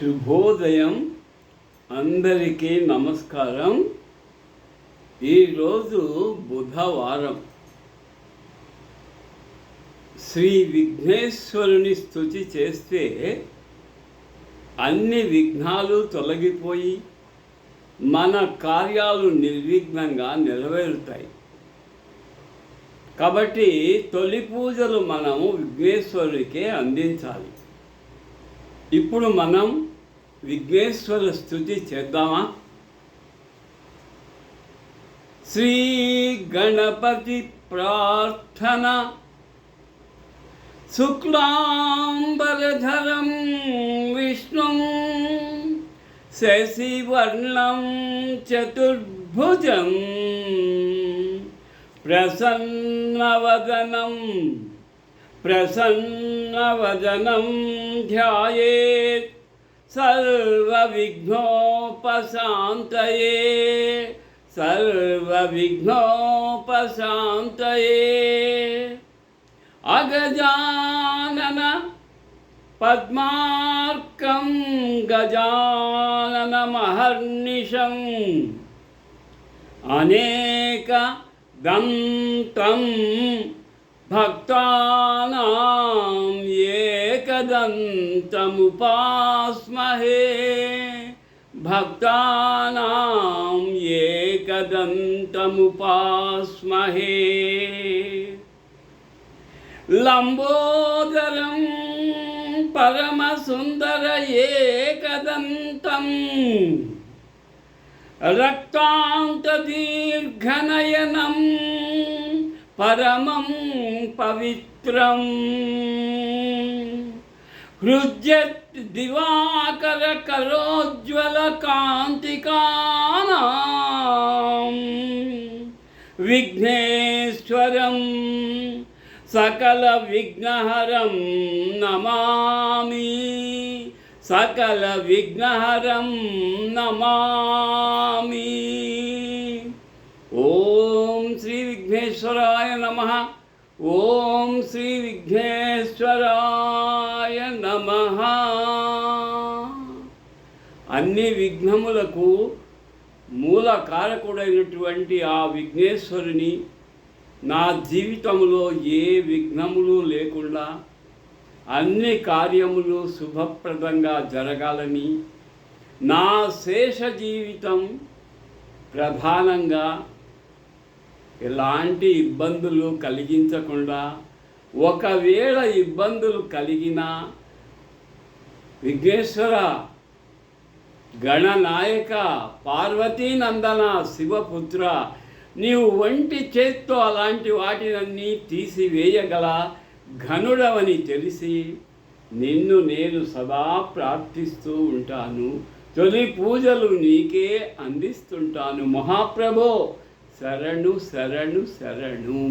శుభోదయం. అందరికీ నమస్కారం. ఈరోజు బుధవారం. శ్రీ విఘ్నేశ్వరుని స్థుతి చేస్తే అన్ని విఘ్నాలు తొలగిపోయి మన కార్యాలు నిర్విఘ్నంగా నెరవేరుతాయి. కాబట్టి తొలి పూజలు మనము విఘ్నేశ్వరుడికే అందించాలి. ఇప్పుడు మనం విఘ్నేశ్వర స్థుతి చేద్దామా? శ్రీ గణపతి ప్రార్థన. శుక్లాంబరధరం విష్ణు శశివర్ణం చతుర్భుజం ప్రసన్నవదనం प्रसन्नवदनं ध्यायेत् सर्वविघ्नोपशान्तये सर्वविघ्नोपशान्तये। अगजानन पद्मार्कं गजाननमहर्निशम् अनेकदन्तं భక్తానాం ఏకదంతముపాస్మహే. భక్తానాం ఏకదంతముపాస్మహే. లంబోదరం పరమసుందర ఏకదంతం. రక్తాంతదీర్ఘనయనం పరమం పవిత్రం. హృజ్యత్ దివాకర కరోజ్వల కాంతికానాం. విఘ్నేశ్వరం సకల విఘ్నహరం నమామి. సకల విఘ్నహరం నమామి. ఓ శ్రీ విఘ్నేశ్వరాయ నమ. ఓం శ్రీ విఘ్నేశ్వరాయ నమ. అన్ని విఘ్నములకు మూల కారకుడైనటువంటి ఆ విఘ్నేశ్వరుని నా జీవితంలో ఏ విఘ్నములు లేకుండా అన్ని కార్యములు శుభప్రదంగా జరగాలని నా శేష జీవితం ప్రధానంగా ఎలాంటి ఇబ్బందులు కలిగించకుండా ఒకవేళ ఇబ్బందులు కలిగినా విఘ్నేశ్వర గణనాయక పార్వతీనందన శివపుత్ర నీవు వంటి చేత్తో అలాంటి వాటినన్నీ తీసివేయగల ఘనుడవని తెలిసి నిన్ను నేను సదా ప్రార్థిస్తూ ఉంటాను. తొలి పూజలు నీకే అందిస్తుంటాను. మహాప్రభో శరణు శరణు శరణు.